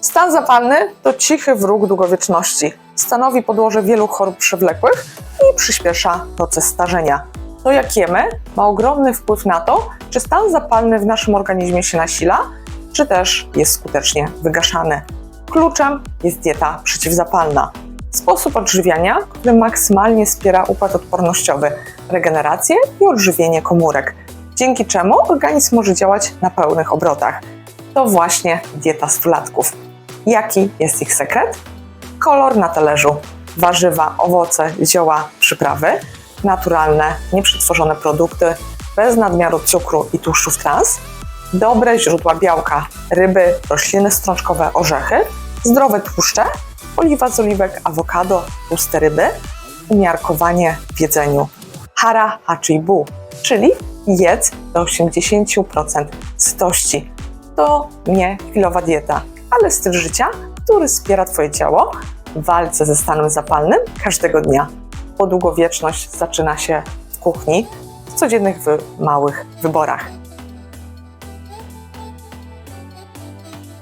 Stan zapalny to cichy wróg długowieczności. Stanowi podłoże wielu chorób przewlekłych i przyspiesza proces starzenia. To jak jemy ma ogromny wpływ na to, czy stan zapalny w naszym organizmie się nasila, czy też jest skutecznie wygaszany. Kluczem jest dieta przeciwzapalna. Sposób odżywiania, który maksymalnie wspiera układ odpornościowy, regenerację i odżywienie komórek, dzięki czemu organizm może działać na pełnych obrotach. To właśnie dieta z flatków. Jaki jest ich sekret? Kolor na talerzu, warzywa, owoce, zioła, przyprawy, naturalne, nieprzetworzone produkty, bez nadmiaru cukru i tłuszczów trans, dobre źródła białka, ryby, rośliny strączkowe, orzechy, zdrowe tłuszcze, oliwa z oliwek, awokado, tłuste ryby, umiarkowanie w jedzeniu. Hara hachi bu, czyli jedz do 80% sytości. To nie chwilowa dieta, ale styl życia, który wspiera Twoje ciało w walce ze stanem zapalnym każdego dnia. Bo długowieczność zaczyna się w kuchni, w codziennych wy- małych wyborach.